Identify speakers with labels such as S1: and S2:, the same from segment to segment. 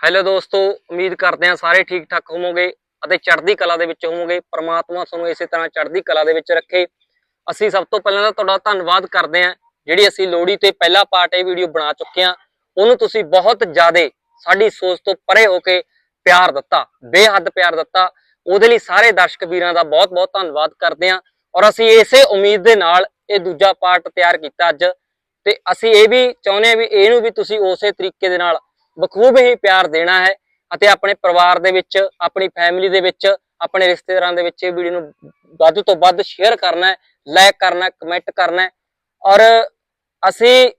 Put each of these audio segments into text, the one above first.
S1: Hello ਦੋਸਤੋ, ਉਮੀਦ ਕਰਦੇ ਹਾਂ ਸਾਰੇ ਠੀਕ ਠਾਕ ਹੋਵੋਗੇ ਅਤੇ ਚੜ੍ਹਦੀ ਕਲਾ ਦੇ ਵਿੱਚ ਹੋਵੋਗੇ। ਪ੍ਰਮਾਤਮਾ ਤੁਹਾਨੂੰ ਇਸੇ ਤਰ੍ਹਾਂ ਚੜ੍ਹਦੀ ਕਲਾ ਦੇ ਵਿੱਚ ਰੱਖੇ। ਅਸੀਂ ਸਭ ਤੋਂ ਪਹਿਲਾਂ ਤਾਂ ਤੁਹਾਡਾ ਧੰਨਵਾਦ ਕਰਦੇ ਹਾਂ, ਜਿਹੜੀ ਅਸੀਂ ਲੋਹੜੀ ਤੇ ਪਹਿਲਾ ਪਾਰਟ ਇਹ ਵੀਡੀਓ ਬਣਾ ਚੁੱਕੇ ਹਾਂ। ਉਹਨੂੰ ਤੁਸੀਂ ਬਹੁਤ ਜ਼ਿਆਦਾ ਸਾਡੀ ਸੋਚ ਤੋਂ ਪਰੇ ਹੋ ਕੇ ਪਿਆਰ ਦਿੱਤਾ, ਬੇਹੱਦ ਪਿਆਰ ਦਿੱਤਾ। ਉਹਦੇ ਲਈ ਸਾਰੇ ਦਰਸ਼ਕ ਵੀਰਾਂ ਦਾ ਬਹੁਤ ਬਹੁਤ ਧੰਨਵਾਦ ਕਰਦੇ ਹਾਂ। ਔਰ ਅਸੀਂ ਇਸੇ ਉਮੀਦ ਦੇ ਨਾਲ ਇਹ ਦੂਜਾ ਪਾਰਟ ਤਿਆਰ ਕੀਤਾ ਅੱਜ। ਤੇ ਅਸੀਂ ਇਹ ਵੀ ਚਾਹੁੰਦੇ ਹਾਂ ਵੀ ਇਹਨੂੰ ਵੀ ਤੁਸੀਂ ਉਸੇ ਤਰੀਕੇ ਦੇ ਨਾਲ ਬਖੂਬ ਹੀ ਪਿਆਰ ਦੇਣਾ ਹੈ ਅਤੇ ਆਪਣੇ ਪਰਿਵਾਰ ਦੇ ਵਿੱਚ ਆਪਣੀ ਫੈਮਿਲੀ ਦੇ ਵਿੱਚ ਆਪਣੇ ਰਿਸ਼ਤੇਦਾਰਾਂ ਦੇ ਵਿੱਚ ਇਹ ਵੀਡੀਓ ਨੂੰ ਵੱਧ ਤੋਂ ਵੱਧ ਸ਼ੇਅਰ ਕਰਨਾ ਹੈ ਲਾਈਕ ਕਰਨਾ ਕਮੈਂਟ ਕਰਨਾ ਹੈ। ਔਰ ਅਸੀਂ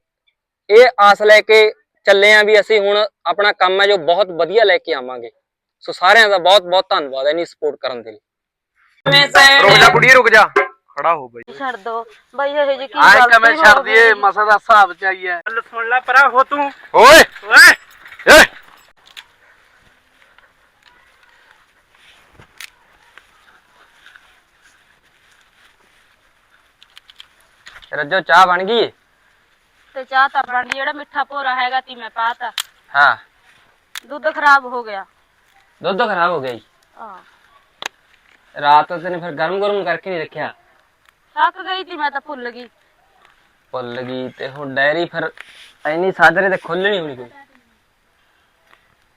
S1: ਇਹ ਆਸ ਲੈ ਕੇ ਚੱਲੇ ਆਂ ਵੀ ਅਸੀਂ ਹੁਣ ਆਪਣਾ ਕੰਮ ਹੈ ਜੋ ਬਹੁਤ ਵਧੀਆ ਲੈ ਕੇ ਆਵਾਂਗੇ। ਸੋ ਸਾਰਿਆਂ ਦਾ ਬਹੁਤ ਬਹੁਤ ਧੰਨਵਾਦ ਹੈ ਇਨੀ ਸਪੋਰਟ ਕਰਨ ਦੇ ਲਈ।
S2: ਰੁਕ ਜਾ ਕੁੜੀਏ ਰੁਕ ਜਾ। ਖੜਾ ਹੋ ਬਈ।
S3: ਛੱਡ ਦੋ। ਬਈ ਇਹ ਜੀ ਕੀ
S2: ਆਏ
S3: ਗਲਤੀ
S2: ਕਮੇ ਛੱਡ ਦਈਏ? ਮਸਾ ਦਾ ਹਿਸਾਬ ਚਾਹੀਏ
S4: ਗੱਲ ਸੁਣ ਲੈ ਪਰਾ ਹੋ ਤੂੰ।
S2: ਓਏ!
S4: ਓਏ!
S2: ਏ
S1: ਰੱਜੋ ਚਾਹ ਬਣ ਗਈ? ਹੈ?
S3: ਤੇ ਚਾਹ ਤਾਂ ਬਣ ਗਈ ਜਿਹੜਾ ਮਿੱਠਾ ਭੋਰਾ ਹੈਗਾ ਤੀ ਮੈਂ ਪਾਤਾ।
S1: ਹਾਂ।
S3: ਦੁੱਧ ਖਰਾਬ ਹੋ ਗਿਆ।
S1: ਦੁੱਧ ਖਰਾਬ ਹੋ ਗਿਆ ਜੀ।
S3: ਆ
S1: ਰਾਤ ਤੈਨੇ ਫਿਰ ਗਰਮ ਗਰਮ ਕਰਕੇ ਨਹੀਂ ਰੱਖਿਆ?
S3: ਥੱਕ ਗਈ ਤੀ ਮੈਂ ਤਾਂ ਭੁੱਲ ਗਈ।
S1: ਭੁੱਲ ਗਈ ਤੇ ਹੁਣ ਡੈਰੀ ਫਿਰ ਐਨੀ ਸਾਜਰੇ ਤੇ ਖੁੱਲਣੀ ਹੋਣੀ ਕੋਈ।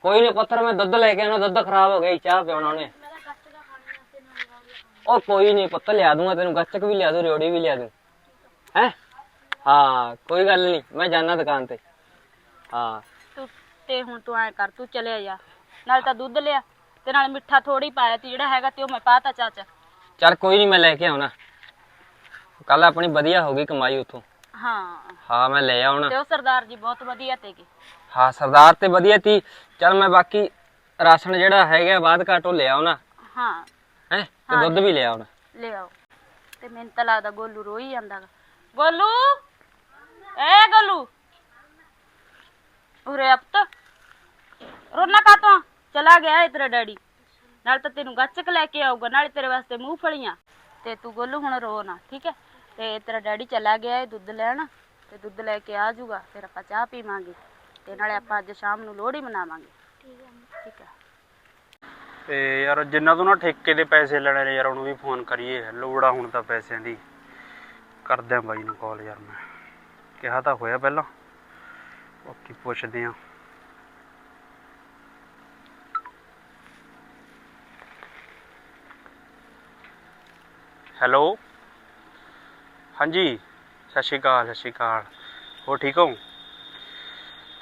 S1: ਕੋਈ ਨਹੀਂ ਪੱਥਰ ਮੈਂ ਦੁੱਧ ਲੈ ਕੇ ਆਣਾ ਦੁੱਧ ਖਰਾਬ ਹੋ ਗਿਆ ਚਾਹ ਪਿਉਣਾ ਉਹਨੇ। ਉਹ ਕੋਈ ਨਹੀਂ ਪੁੱਤ ਲਿਆ ਦੂੰਗਾ ਤੈਨੂੰ ਗੱਚਕ ਵੀ ਲਿਆ ਦੂੰ ਰਿਓੜੀ ਵੀ ਲਿਆ ਦੂੰ। ਹੈ? ਹਾਂ ਕੋਈ ਗੱਲ ਨਹੀਂ ਮੈਂ ਜਾਣਾ ਦੁਕਾਨ ਤੇ। ਹਾਂ।
S3: ਤੂੰ ਤੇ ਹੁਣ ਤੂੰ ਐ ਕਰ ਤੂੰ ਚਲੇ ਜਾ। ਨਾਲ ਤਾਂ ਦੁੱਧ ਲਿਆ ਤੇ ਨਾਲ ਮਿੱਠਾ ਥੋੜੀ ਪਾਇਆ ਤੀ ਜਿਹੜਾ ਹੈਗਾ ਤੇ ਉਹ ਮੈਂ ਪਾਤਾ ਚਾਚਾ
S1: ਚੱਲ ਕੋਈ ਨਹੀਂ ਮੈਂ ਲੈ ਕੇ ਆਉਣਾ। ਕੱਲ ਆਪਣੀ ਵਧੀਆ ਹੋ ਗਈ ਕਮਾਈ ਉਥੋਂ।
S3: ਹਾਂ।
S1: ਹਾਂ ਮੈਂ ਲੈ ਆਉਣਾ।
S3: ਤੇ ਉਹ ਸਰਦਾਰ ਜੀ ਬਹੁਤ ਵਧੀਆ ਤੇਗੇ
S1: ਹਾਂ ਸਰਦਾਰ ਤੇ ਵਧੀਆ ਤੀ। ਚੱਲ ਮੈਂ ਬਾਕੀ ਰਾਸ਼ਨ ਜਿਹੜਾ ਹੈਗਾ ਬਾਅਦ ਘਾਟ ਉਹ ਲੈ ਆਉਣਾ
S3: ਹਾਂ।
S1: ਹੈ? ਤੇ ਦੁੱਧ ਵੀ ਲੈ ਆਉਣਾ
S3: ਲੈ ਆਓ ਤੇ ਮੈਨੂੰ ਤਾਂ ਲੱਗਦਾ ਗੋਲੂ ਰੋਈ ਜਾਂਦਾ ਗਾ। ਗੋਲੂ! ਏ ਗੋਲੂ! ਉਰੇ ਅਪਤ ਰੋਣਾ ਕਾਤੋਂ ਚਲਾ ਗਿਆ ਏ ਤੇਰਾ ਡੈਡੀ। ਨਾਲ ਤਾਂ ਤੈਨੂੰ ਗੱਚਕ ਲੈ ਕੇ ਆਊਗਾ ਨਾਲੇ ਤੇਰੇ ਵਾਸਤੇ ਮੂੰਹ ਫਲੀਆਂ ਤੇ ਤੂੰ ਗੋਲੂ ਹੁਣ ਰੋ ਨਾ ਠੀਕ ਹੈ? ਤੇ ਤੇਰਾ ਡੈਡੀ ਚਲਾ ਗਿਆ ਏ ਦੁੱਧ ਲੈਣ। ਤੇ ਦੁੱਧ ਲੈ ਕੇ ਆ ਜਾਊਗਾ ਫਿਰ ਆਪਾਂ ਚਾਹ ਪੀਵਾਂਗੇ। ਤੇ ਨਾਲੇ ਆਪਾਂ ਅੱਜ ਸ਼ਾਮ ਨੂੰ ਲੋਹੜੀ ਮਨਾਵਾਂਗੇ। ਠੀਕ ਹੈ ਠੀਕ ਹੈ
S4: ਤੇ ਯਾਰ ਜਿੰਨਾ ਤੋਂ ਨਾ ਠੇਕੇ ਦੇ ਪੈਸੇ ਲੈਣੇ ਨੇ ਯਾਰ ਉਹਨੂੰ ਵੀ ਫੋਨ ਕਰੀਏ। ਲੋੜ ਆ ਹੁਣ ਤਾਂ ਪੈਸਿਆਂ ਦੀ। ਕਰਦੇ ਆ ਬਾਈ ਨੂੰ ਕਾਲ ਯਾਰ ਮੈਂ। ਕਿਹਾ ਤਾਂ ਹੋਇਆ ਪਹਿਲਾਂ। ਬਾਕੀ ਪੁੱਛਦੇ ਆ ਹੈਲੋ। ਹਾਂਜੀ। ਸਤਿ ਸ਼੍ਰੀ ਅਕਾਲ ਸਤਿ ਸ਼੍ਰੀ ਅਕਾਲ। ਹੋ ਠੀਕ ਹੋ?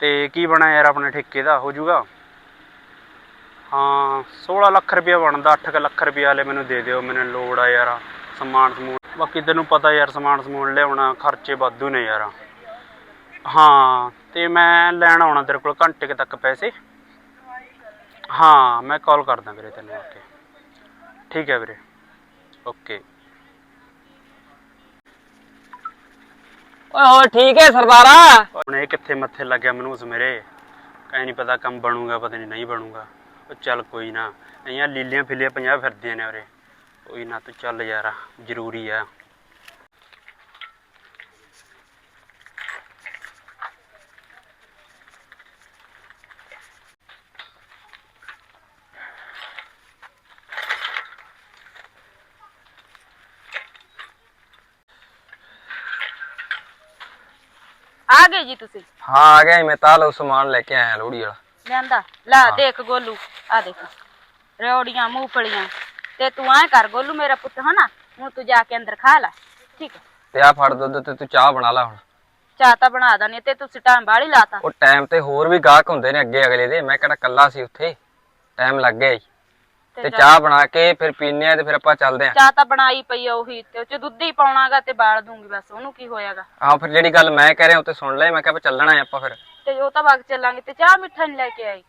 S4: ਤੇ ਕੀ ਬਣਾ ਯਾਰ ਆਪਣੇ ਠੇਕੇ ਦਾ? ਹੋ ਜਾਊਗਾ? ਹਾਂ 16 ਲੱਖ ਰੁਪਇਆ ਬਣਦਾ 8 ਲੱਖ ਰੁਪਇਆ ਵਾਲੇ ਮੈਨੂੰ ਦੇ ਦਿਓ, ਮੈਨੂੰ ਲੋੜ ਆ ਯਾਰ, ਸਮਾਨ ਸਮੂਨ। ਬਾਕੀ ਤੈਨੂੰ ਪਤਾ ਯਾਰ, ਸਮਾਨ ਸਮੂਨ ਲਿਆਉਣਾ ਖਰਚੇ ਵਾਧੂ ਨੇ ਯਾਰ। ਹਾਂ, ਤੇ ਮੈਂ ਲੈਣ ਆਉਣਾ ਤੇਰੇ ਕੋਲ ਘੰਟੇ ਕੁ ਤੱਕ ਪੈਸੇ। ਹਾਂ, ਮੈਂ ਕਾਲ ਕਰਦਾ ਵੀਰੇ ਤੈਨੂੰ ਓਕੇ ਠੀਕ ਹੈ ਵੀਰੇ। ਓਕੇ
S1: ਓਏ ਹੋਰ ਠੀਕ ਹੈ ਸਰਦਾਰਾ?
S4: ਹੁਣ ਇਹ ਕਿੱਥੇ ਮੱਥੇ ਲੱਗਿਆ ਮੈਨੂੰ ਉਸ ਮੇਰੇ? ਕਹੇ ਨਹੀਂ ਪਤਾ ਕੰਮ ਬਣੂਗਾ, ਪਤਾ ਨਹੀਂ ਨਹੀਂ ਬਣੂਗਾ। ਉਹ ਚੱਲ ਕੋਈ ਨਾ ਇਆਂ ਲੀਲੀਆਂ ਫਿਲੀਆਂ ਪੰਜਾਹ ਫਿਰਦੀਆਂ ਨੇ ਉਰੇ। ਕੋਈ ਨਾ ਤੂੰ ਚੱਲ ਯਾਰ, ਜ਼ਰੂਰੀ ਆ।
S3: ਗਏ ਜੀ ਤੁਸੀਂ?
S1: ਹਾਂ ਆ ਗਿਆ ਜੀ, ਮੈਂ ਤਾਂ ਲੋ ਸਮਾਨ ਲੈ ਕੇ ਆਇਆ ਲੋਹੜੀ ਵਾਲਾ।
S3: ਲਿਆਂਦਾ? ਲੈ ਦੇਖ ਗੋਲੂ ਆ ਦੇਖ। ਰਿਓੜੀਆਂ ਮੂੰਗਫਲੀਆਂ ਤੇ ਤੂੰ ਐ ਕਰ ਗੋਲੂ ਮੇਰਾ ਪੁੱਤ ਹਨਾ? ਹੁਣ ਤੂੰ ਜਾ ਕੇ ਅੰਦਰ ਖਾ ਲੈ ਠੀਕ ਹੈ?
S1: ਤੇ ਆ ਫੜ ਦੁੱਧ ਤੇ ਤੂੰ ਚਾਹ ਬਣਾ ਲੈ ਹੁਣ।
S3: ਚਾਹ ਤਾਂ ਬਣਾ ਦਣੀ ਤੇ ਤੁਸੀਂ ਟਾਈਮ ਬਾਹਲੀ ਲਾਤਾ।
S1: ਉਹ ਟਾਈਮ ਤੇ ਹੋਰ ਵੀ ਗਾਹਕ ਹੁੰਦੇ ਨੇ ਅੱਗੇ ਅਗਲੇ ਦੇ। ਮੈਂ ਕਿਹੜਾ ਕੱਲਾ ਸੀ ਉੱਥੇ। ਟਾਈਮ ਲੱਗ ਗਿਆ ਜੀ। ਤੇ ਚਾਹ ਬਣਾ ਕੇ ਫਿਰ ਪੀਨੇ ਆ ਤੇ ਫਿਰ ਆਪਾਂ ਚੱਲਦੇ ਆ।
S3: ਚਾਹ ਤਾਂ ਬਣਾਈ ਪਈ ਆ ਉਹੀ ਤੇ ਉਹ ਚ ਦੁੱਧ ਹੀ ਪਾਉਣਾਗਾ ਤੇ ਬਾਲ ਦੂੰਗੀ ਬਸ ਉਹਨੂੰ ਕੀ ਹੋਇਆਗਾ?
S1: ਆਹ ਫਿਰ ਜਿਹੜੀ ਗੱਲ ਮੈਂ ਕਹਿ ਰਿਹਾ ਉੱਤੇ ਸੁਣ ਲੈ ਮੈਂ ਕਿਹਾ ਵੀ ਚੱਲਣਾ ਹੈ ਆਪਾਂ ਫਿਰ।
S3: ਤੇ ਉਹ ਤਾਂ ਵਗ ਚੱਲਾਂਗੇ ਤੇ ਚਾਹ ਮਿੱਠਾ ਨਹੀਂ ਲੈ ਕੇ ਆਈ?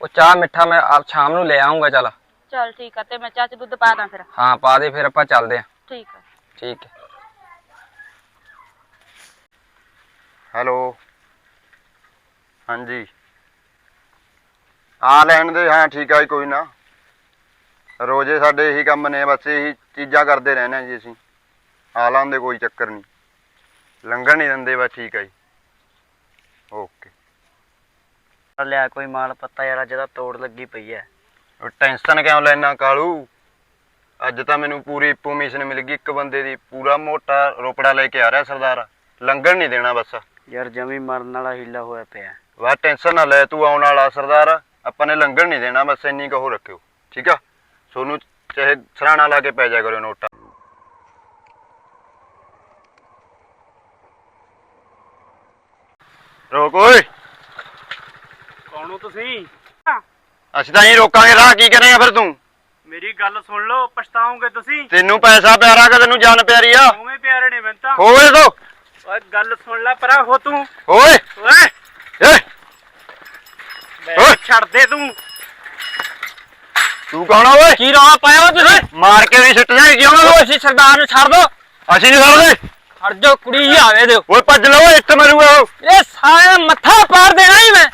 S1: ਉਹ ਚਾਹ ਮਿੱਠਾ ਮੈਂ ਆਪ ਸ਼ਾਮ ਨੂੰ ਲੈ ਆਉਂਗਾ ਚੱਲ।
S3: ਚਲ ਠੀਕ ਆ ਤੇ ਮੈਂ ਚਾਹ ਚ ਦੁੱਧ ਪਾ ਦਾਂ ਫਿਰ।
S1: ਹਾਂ ਪਾ ਦੇ ਫਿਰ ਆਪਾਂ ਚੱਲਦੇ ਆ।
S3: ਠੀਕ ਆ।
S1: ਠੀਕ ਹੈ।
S2: ਹੈਲੋ। ਹਾਂਜੀ। ਆ ਲੈਣ ਦੇ ਹਾਂ ਠੀਕ ਆ ਜੀ ਕੋਈ ਨਾ। ਰੋਜ਼ੇ ਸਾਡੇ ਇਹੀ ਕੰਮ ਨੇ ਬਸ ਇਹੀ ਚੀਜ਼ਾਂ ਕਰਦੇ ਰਹਿੰਦੇ ਹਾਂ ਜੀ ਅਸੀਂ। ਆ ਲਾਂਦੇ ਕੋਈ ਚੱਕਰ ਨਹੀਂ। ਲੰਘਣ ਨਹੀਂ ਦਿੰਦੇ ਬਸ ਠੀਕ ਆ ਜੀ। ਓਕੇ।
S5: ਲਿਆ ਕੋਈ ਮਾਲ ਪੱਤਾ ਯਾਰ ਅੱਜ ਦਾ ਤੋੜ ਲੱਗੀ ਪਈ ਐ
S2: ਉਹ ਟੈਨਸ਼ਨ ਕਿਉਂ ਲੈਣਾ ਕਾਲੂ? ਅੱਜ ਤਾਂ ਮੈਨੂੰ ਪੂਰੀ ਇਨਫੋਰਮੇਸ਼ਨ ਮਿਲ ਗਈ ਇੱਕ ਬੰਦੇ ਦੀ ਪੂਰਾ ਮੋਟਾ ਰੋਪੜਾ ਲੈ ਕੇ ਆ ਰਿਹਾ ਸਰਦਾਰ। ਲੰਗਣ ਨਹੀਂ ਦੇਣਾ ਬਸ।
S5: ਯਾਰ ਜਮੀ ਮਰਨ ਵਾਲਾ ਹੀਲਾ ਹੋਇਆ ਪਿਆ
S2: ਵਾ ਟੈਨਸ਼ਨ ਨਾ ਲੈ ਤੂੰ ਆਉਣ ਵਾਲਾ ਸਰਦਾਰ। ਆਪਾਂ ਨੇ ਲੰਗਣ ਨਹੀਂ ਦੇਣਾ ਬਸ ਇੰਨੀ ਕਹੋ ਰੱਖਿਓ। ਠੀਕ ਆ? ਸੋਨੂੰ ਚਾਹੇ ਸਰਾਣਾ ਲਾ ਕੇ ਪੈ ਜਾ ਕਰੋ ਨੋਟਾ। ਰੋਕ ਓਏ।
S4: ਕੌਣ ਹੋ ਤੁਸੀਂ?
S2: ਅਸੀਂ ਤਾਂ ਹੀ ਰੋਕਾਂਗੇ ਰਾਹ ਕੀ ਕਰੇਗਾ ਫਿਰ ਤੂੰ?
S4: ਮੇਰੀ ਗੱਲ ਸੁਣ ਲਓ ਪਛਤਾਓਗੇ ਤੁਸੀਂ?
S2: ਤੈਨੂੰ ਪੈਸਾ ਪਿਆਰਾ ਕਿ ਤੈਨੂੰ ਜਾਨ ਪਿਆਰੀ ਆ?
S4: ਉਵੇਂ ਪਿਆਰੇ ਨੇ ਮੈਨੂੰ ਤਾਂ।
S2: ਹੋਏ ਤੋ
S4: ਓਏ ਗੱਲ ਸੁਣ ਲੈ ਪਰਾ ਹੋ ਤੂੰ।
S2: ਓਏ।
S4: ਓਏ।
S2: ਏ
S4: ਬੈਗ ਛੱਡ ਦੇ ਤੂੰ।
S2: ਤੂੰ ਕੌਣ ਆ ਓਏ?
S1: ਕੀ ਰੌਲਾ ਪਾਇਆ ਵਾ ਤੁਸੀਂ?
S2: ਮਾਰ ਕੇ ਵੀ ਸਿੱਟ ਜਾਏ ਕਿਉਂ
S1: ਉਹ ਅਸੀਂ ਸਰਦਾਰ ਨੂੰ ਛੱਡ ਦੋ।
S2: ਅਸੀਂ ਨਹੀਂ ਸਕਦੇ
S1: ਹਟ ਜਾਓ ਕੁੜੀ ਹੀ ਆਵੇ ਦਿਓ।
S2: ਓਏ ਭੱਜ ਲਓ ਇੱਥੇ ਮਰੂਗਾ ਉਹ।
S1: ਇਹ ਸਾਰਾ ਮੱਥਾ ਪਾੜ ਦੇਣਾ ਹੀ ਮੈਂ।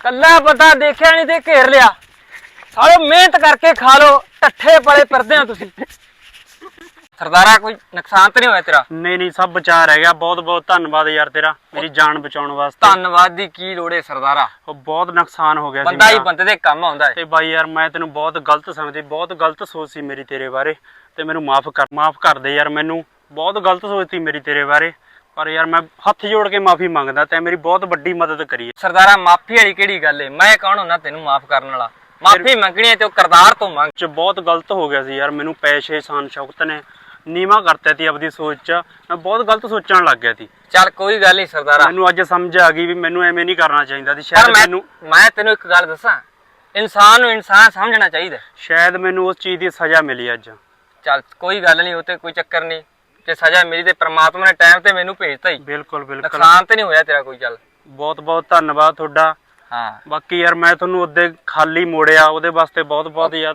S1: ਕੱਲਾ ਪਤਾ ਦੇਖਿਆ ਨਹੀਂ ਤੇ ਘੇਰ ਲਿਆ। ਸਾਲੋ ਮਿਹਨਤ ਕਰਕੇ ਖਾ ਲੋ ਟੱਠੇ ਪਲੇ ਫਿਰਦੇ ਹੋ ਤੁਸੀਂ। ਸਰਦਾਰਾ ਕੋਈ ਨੁਕਸਾਨ ਤਾਂ ਨਹੀਂ ਹੋਇਆ ਤੇਰਾ?
S4: ਨਹੀਂ ਨਹੀਂ ਸਭ ਬਚਾ ਰਹਿ ਗਿਆ ਬਹੁਤ ਬਹੁਤ ਧੰਨਵਾਦ ਯਾਰ ਤੇਰਾ ਮੇਰੀ ਜਾਨ ਬਚਾਉਣ ਵਾਸਤੇ।
S1: ਧੰਨਵਾਦ ਦੀ ਕੀ ਲੋੜ ਹੈ ਸਰਦਾਰਾ?
S4: ਉਹ ਬਹੁਤ ਨੁਕਸਾਨ ਹੋ ਗਿਆ ਸੀ
S1: ਬੰਦਾ ਹੀ
S4: ਮੇਰਾ।
S1: ਬੰਦੇ ਦੇ ਕੰਮ ਆਉਂਦਾ ਹੈ।
S4: ਤੇ ਬਾਈ ਯਾਰ ਮੈਂ ਤੈਨੂੰ ਬਹੁਤ ਗਲਤ ਸਮਝਦੀ ਬਹੁਤ ਗਲਤ ਸੋਚ ਸੀ ਮੇਰੀ ਤੇਰੇ ਬਾਰੇ। ਤੇ ਮੈਨੂੰ ਮਾਫ ਕਰ ਮਾਫ ਕਰ ਦੇ ਯਾਰ ਮੈਨੂੰ। ਬਹੁਤ ਗਲਤ ਸੋਚ ਸੀ ਮੇਰੀ ਤੇਰੇ ਬਾਰੇ। ਪਰ ਯਾਰ ਮੈਂ ਹੱਥ ਜੋੜ ਕੇ ਮਾਫੀ ਮੰਗਦਾ ਤੇ ਮੇਰੀ ਬਹੁਤ ਵੱਡੀ ਮਦਦ ਕਰੀ ਹੈ।
S1: ਸਰਦਾਰਾ ਮਾਫੀ ਵਾਲੀ ਕਿਹੜੀ ਗੱਲ ਏ? ਮੈਂ ਕੌਣ ਹੁੰਨਾ ਤੈਨੂੰ ਮਾਫ ਕਰਨ ਵਾਲਾ? ਮਾਫੀ ਮੰਗਣੀ ਹੈ ਤੇ ਉਹ ਕਰਦਾਰ ਤੋਂ ਮੰਗ।
S4: ਚ ਬਹੁਤ ਗਲਤ ਹੋ ਗਿਆ ਸੀ ਯਾਰ ਮੈਨੂੰ ਪੈਸੇ ਸ਼ਾਨ ਸ਼ੌਕਤ ਨੇ। ਨੀਵਾ ਕਰਤਾ ਤੀ ਆਪਦੀ ਸੋਚ ਚ। ਮੈਂ ਬਹੁਤ ਗਲਤ ਸੋਚਣ ਲੱਗ ਗਿਆ ਸੀ
S1: ਚੱਲ ਕੋਈ ਗੱਲ ਨਹੀਂ ਸਰਦਾਰਾ।
S4: ਮੈਨੂੰ ਅੱਜ ਸਮਝ ਆ ਗਈ ਵੀ ਮੈਨੂੰ ਐਵੇਂ ਨਹੀਂ ਕਰਨਾ ਚਾਹੀਦਾ ਸੀ
S1: ਪਰ
S4: ਸ਼ਾਇਦ
S1: ਮੈਂ
S4: ਮੈਨੂੰ
S1: ਮੈਂ ਤੈਨੂੰ ਇੱਕ ਗੱਲ ਦੱਸਾਂ। ਇਨਸਾਨ ਨੂੰ ਇਨਸਾਨ ਸਮਝਣਾ ਚਾਹੀਦਾ।
S4: ਸ਼ਾਇਦ ਮੈਨੂੰ ਉਸ ਚੀਜ਼ ਦੀ ਸਜ਼ਾ ਮਿਲੀ ਅੱਜ।
S1: ਚੱਲ ਕੋਈ ਗੱਲ ਨਹੀਂ ਉਹ ਤੇ ਕੋਈ ਚੱਕਰ ਨਹੀਂ ਜੇ ਸਜ਼ਾ ਮਿਲੀ ਤੇ ਪ੍ਰਮਾਤਮਾ ਨੇ ਟਾਈਮ ਤੇ ਮੈਨੂੰ ਭੇਜਤਾ ਹੀ
S4: ਬਿਲਕੁਲ ਬਿਲਕੁਲ।
S1: ਨੁਕਸਾਨ ਤੇ ਨਹੀਂ ਹੋਇਆ ਤੇਰਾ ਕੋਈ ਚੱਲ।
S4: ਬਹੁਤ ਬਹੁਤ ਧੰਨਵਾਦ ਤੁਹਾਡਾ।
S1: ਹਾਂ।
S4: ਬਾਕੀ ਯਾਰ ਮੈਂ ਤੁਹਾਨੂੰ ਉਹਦੇ ਖਾਲੀ ਮੋੜਿਆ ਉਹਦੇ ਵਾਸਤੇ ਬਹੁਤ ਬਹੁਤ ਯਾਰ